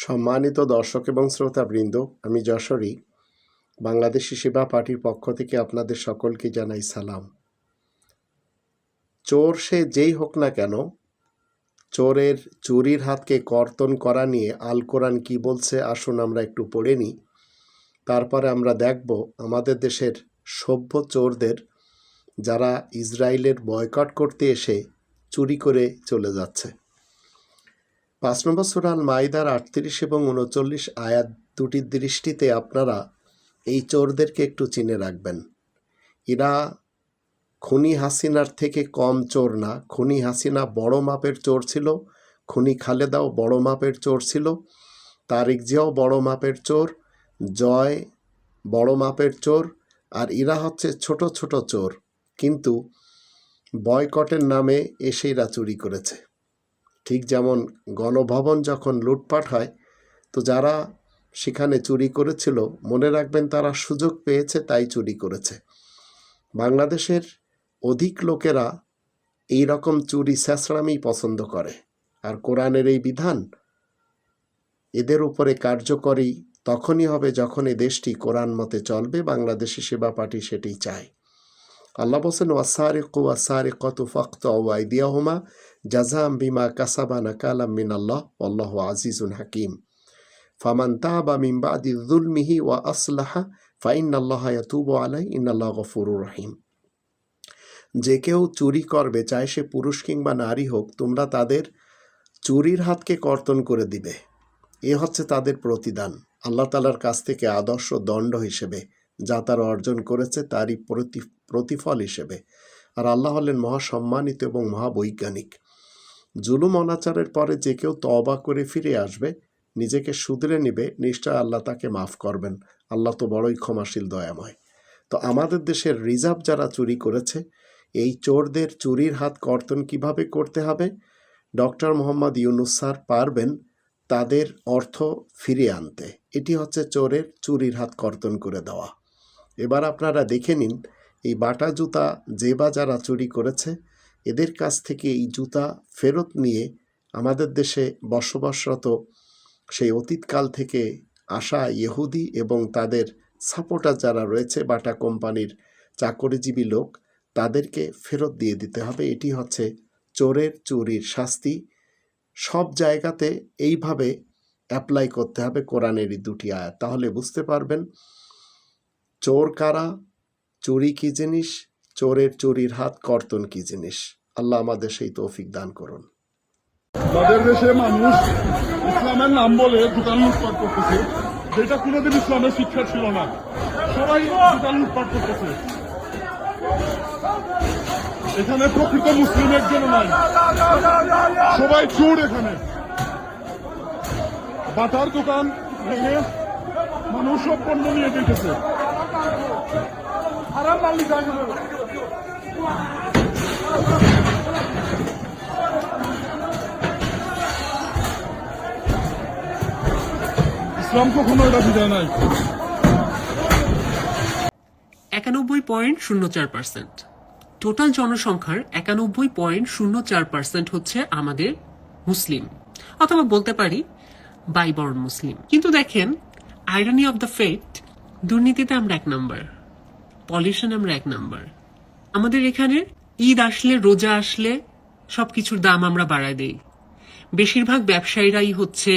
সম্মানিত দর্শক এবং শ্রোতাবৃন্দ, আমি যশোরী, বাংলাদেশি সেবা পার্টির পক্ষ থেকে আপনাদের সকলকে জানাই সালাম। চোর সে যেই হোক না কেন, চোরের চুরির হাতকে কর্তন করা নিয়ে আল কোরআন কি বলছে আসুন আমরা একটু পড়ে নিই। তারপরে আমরা দেখব আমাদের দেশের সভ্য চোরদের যারা ইসরায়েলের বয়কট করতে এসে চুরি করে চলে যাচ্ছে। পাঁচ নম্বর সুরাল মাইদার আটত্রিশ এবং উনচল্লিশ আয়াত দুটির দৃষ্টিতে আপনারা এই চোরদেরকে একটু চিনে রাখবেন। এরা খুনি হাসিনার থেকে কম চোর না। খুনি হাসিনা বড় মাপের চোর ছিল। খুনি খালেদাও বড় মাপের চোর ছিল। তারিক জিয়াও বড় মাপের চোর। জয় বড় মাপের চোর। আর এরা হচ্ছে ছোট ছোট চোর। কিন্তু বয়কটের নামে এসে এরা চুরি করেছে। ঠিক যেমন গণভবন যখন লুটপাট হয়, তো যারা সেখানে চুরি করেছিল, মনে রাখবেন তারা সুযোগ পেয়েছে, তাই চুরি করেছে। বাংলাদেশের অধিক লোকেরা এই রকম চুরি স্যাঁচড়ামি পছন্দ করে। আর কোরআনের এই বিধান এদের উপরে কার্যকরী তখনই হবে যখন এই দেশটি কোরআন মতে চলবে, বাংলাদেশি সেবা পার্টি সেটি চায়। আল্লাহ বলছেন, ওয়াসারিক ওয়াসারিকত ফাক্ত ওয়াইদিয়াহুমা জাজাম বিমা কাসাবা নাকালাম মিন আল্লাহ আল্লাহ আজিজুন হাকিম। ফামান তাবা মিন বাদি যুলমিহি ওয়া আসলাহা ফাইন আল্লাহ ইয়াতুবু আলাই ইন্নাল্লাহ গফুরুর রহিম। যে কেউ চুরি করবে চাই সে পুরুষ কিংবা নারী হোক, তোমরা তাদের চুরির হাতকে কর্তন করে দিবে। এ হচ্ছে তাদের প্রতিদান। আল্লাহ তালার কাছ থেকে আদর্শ দণ্ড হিসেবে যা তারা অর্জন করেছে, তারই প্রতি প্রতিফল হিসেবে। আর আল্লাহ হলেন মহাসম্মানিত এবং মহাবৈজ্ঞানিক। জুলুম অনাচারের পরে যে কেউ তবা করে ফিরে আসবে, নিজেকে শুধরে নিবে, নিশ্চয় আল্লাহ তাকে মাফ করবেন। আল্লাহ তো বড়ই ক্ষমাশীল, দয়াময়। তো আমাদের দেশের রিজার্ভ যারা চুরি করেছে, এই চোরদের চুরির হাত কর্তন কীভাবে করতে হবে? ডক্টর মোহাম্মদ ইউনুস স্যার পারবেন তাদের অর্থ ফিরিয়ে আনতে। এটি হচ্ছে চোরের চুরির হাত কর্তন করে দেওয়া। এবার আপনারা দেখে নিন এই বাটা জুতা যে বা যারা চুরি করেছে, এদের কাছ থেকে এই জুতা ফেরত নিয়ে আমাদের দেশে বসবাসরত সেই অতীতকাল থেকে আসা ইহুদি এবং তাদের সাপোর্টার যারা রয়েছে বাটা কোম্পানির চাকরিজীবী লোক, তাদেরকে ফেরত দিয়ে দিতে হবে। এটি হচ্ছে চোরের চুরির শাস্তি। সব জায়গাতে এইভাবে অ্যাপ্লাই করতে হবে কোরআনেরই দুটি আয়াত। তাহলে বুঝতে পারবেন, চোর কারা চুরি কি জিনিস? চোরের চুরির হাত কর্তন কি জিনিস? আল্লাহ আমাদের সেই তৌফিক দান করুন। তাদের দেশে মানুষ ইসলামের নাম বলে দোকান লুটপাট করতেছে, যেটা কোনোদিন ইসলামের শিক্ষা ছিল না। সবাই দোকান লুটপাট করতেছে। এখানে প্রকৃত মুসলিম একজন নাই সবাই চোর এখানে। বাটার দোকান মানুষ সব পণ্য নিয়ে যেতেছে। ইসলাম কখনো এটা বিদায় নাই। একানব্বই পয়েন্ট শূন্য চার পার্সেন্ট। টোটাল জনসংখ্যার একানব্বই পয়েন্ট শূন্য চার পার্সেন্ট হচ্ছে আমাদের মুসলিম, অথবা বলতে পারি বাইবর্ন মুসলিম। কিন্তু দেখেন আইরনি অফ দ্য ফেট দুর্নীতিতে আমরা এক নাম্বার পলিউশন আমরা এক নাম্বার। আমাদের এখানে ঈদ আসলে, রোজা আসলে সবকিছুর দাম আমরা বাড়ায় দেই। বেশিরভাগ ব্যবসায়ীরাই হচ্ছে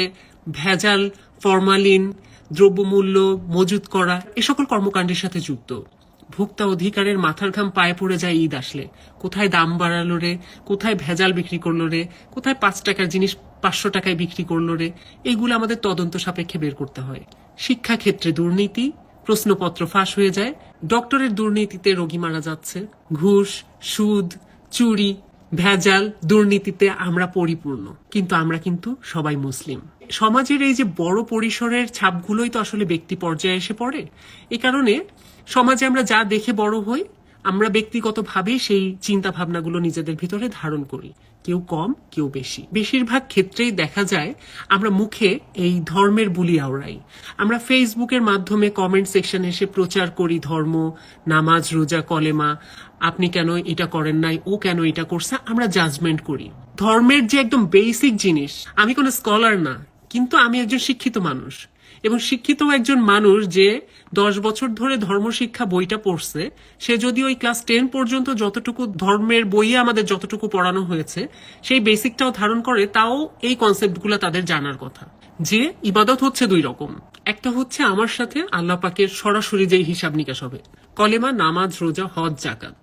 ভেজাল, ফরমালিন, দ্রব্যমূল্য, মজুত করা এ সকল কর্মকাণ্ডের সাথে যুক্ত। ভোক্তা অধিকারের মাথার ঘাম পায়ে পড়ে যায় ঈদ আসলে। কোথায় দাম বাড়ালো রে? কোথায় ভেজাল বিক্রি করল রে? কোথায় পাঁচ টাকার জিনিস পাঁচশো টাকায় বিক্রি করল রে? এগুলো আমাদের তদন্ত সাপেক্ষে বের করতে হয়। শিক্ষাক্ষেত্রে দুর্নীতি, প্রশ্নপত্র ফাঁস হয়ে যায় ডক্টরের দুর্নীতিতে রোগী মারা যাচ্ছে। ঘুষ, সুদ, চুরি, ভেজাল দুর্নীতিতে আমরা পরিপূর্ণ। কিন্তু আমরা কিন্তু সবাই মুসলিম। সমাজের এই যে বড় পরিসরের ছাপগুলোই তো আসলে ব্যক্তি পর্যায়ে এসে পড়ে। এ কারণে সমাজে আমরা যা দেখে বড় হই, আমরা ব্যক্তিগতভাবেই সেই চিন্তা ভাবনাগুলো নিজেদের ভিতরে ধারণ করি। কেউ কম, কেউ বেশি। বেশিরভাগ ক্ষেত্রেই দেখা যায় আমরা মুখে এই ধর্মের বুলি আওড়াই। আমরা ফেসবুকের মাধ্যমে কমেন্ট সেকশনে এসে প্রচার করি ধর্ম, নামাজ, রোজা, কলেমা, আপনি কেন এটা করেন নাই, ও কেন এটা করছে, আমরা জাজমেন্ট করি। ধর্মের যে একদম বেসিক জিনিস, আমি কোনো স্কলার না, কিন্তু আমি একজন শিক্ষিত মানুষ। এবং শিক্ষিত একজন মানুষ যে দশ বছর ধরে ধর্মশিক্ষা বইটা পড়ছে, সে যদি ওই ক্লাস টেন পর্যন্ত যতটুকু ধর্মের বইয়ে আমাদের যতটুকু পড়ানো হয়েছে, সেই বেসিকটাও ধারণ করে তাও এই কনসেপ্টগুলো তাদের জানার কথা। যে ইবাদত হচ্ছে দুই রকম। একটা হচ্ছে আমার সাথে আল্লাহ পাকের সরাসরি যে হিসাব নিকাশ হবে। কলেমা, নামাজ, রোজা, হজ জাকাত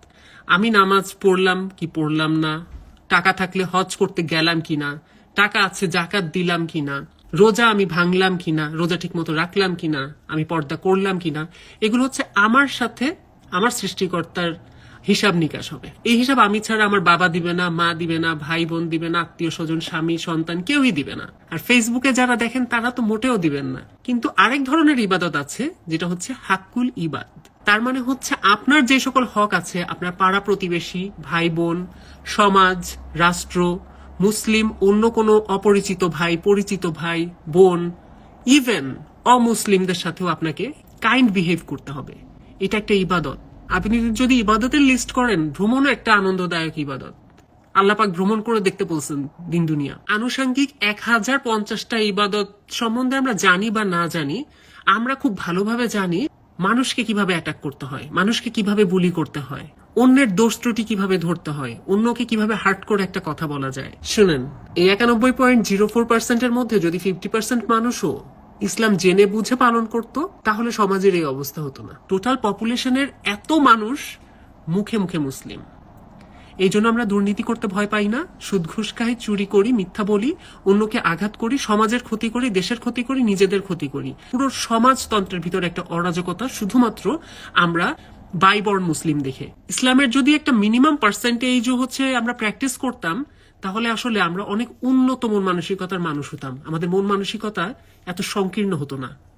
আমি নামাজ পড়লাম কি পড়লাম না? টাকা থাকলে হজ করতে গেলাম কিনা? টাকা আছে জাকাত দিলাম কিনা? রোজা আমি ভাঙলাম কিনা, রোজা ঠিক মতো রাখলাম কিনা, আমি পর্দা করলাম কিনা, এগুলো হচ্ছে আমার সাথে আমার সৃষ্টিকর্তার হিসাব নিকাশ হবে। এই হিসাব আমি ছাড়া আমার বাবা দিবে না, মা দিবে না, ভাই বোন দিবে না, আত্মীয় স্বজন, স্বামী, সন্তান কেউই দিবে না। আর ফেসবুকে যারা দেখেন তারা তো মোটেও দিবেন না। কিন্তু আরেক ধরনের ইবাদত আছে, যেটা হচ্ছে হাক্কুল ইবাদ। তার মানে হচ্ছে আপনার যে সকল হক আছে, আপনার পাড়া প্রতিবেশী, ভাই বোন, সমাজ, রাষ্ট্র মুসলিম, অন্য কোনো অপরিচিত ভাই, পরিচিত ভাই, বোন ইভেন অমুসলিমদের সাথেও আপনাকে কাইন্ড বিহেভ করতে হবে। এটা একটা ইবাদত। আপনি যদি ইবাদতের লিস্ট করেন, ভ্রমণও একটা আনন্দদায়ক ইবাদত। আল্লাপাক ভ্রমণ করে দেখতে বলছেন দিন, দুনিয়া। আনুষাঙ্গিক এক হাজার পঞ্চাশটা ইবাদত সম্বন্ধে আমরা জানি বা না জানি, আমরা খুব ভালোভাবে জানি মানুষকে কীভাবে অ্যাটাক করতে হয়, মানুষকে কীভাবে বুলি করতে হয়। অন্যের দোষ ত্রুটি কীভাবে ধরতে হয়? অন্যকে কীভাবে হার্ট করে একটা কথা বলা যায়? শুনেন, এই একানব্বই পয়েন্ট জিরো ফোর পার্সেন্টের মধ্যে যদি ফিফটি পার্সেন্ট মানুষও ইসলাম জেনে বুঝে পালন করত, তাহলে সমাজের এই অবস্থা হতো না। টোটাল পপুলেশনের এত মানুষ মুখে মুখে মুসলিম। এই জন্য আমরা দুর্নীতি করতে ভয় পাই না, সুদ ঘুষ খাই, চুরি করি, মিথ্যা বলি, অন্যকে আঘাত করি, সমাজের ক্ষতি করি, দেশের ক্ষতি করি, নিজেদের ক্ষতি করি। পুরো সমাজতন্ত্রের ভিতরে একটা অরাজকতা, শুধুমাত্র আমরা বাইবর্ণ মুসলিম দেখে। ইসলামের যদি একটা মিনিমাম পার্সেন্টেজও হচ্ছে আমরা প্র্যাকটিস করতাম, তাহলে আসলে আমরা অনেক উন্নত মন মানসিকতার মানুষ হতাম। আমাদের মন মানসিকতা এত সংকীর্ণ হতো না।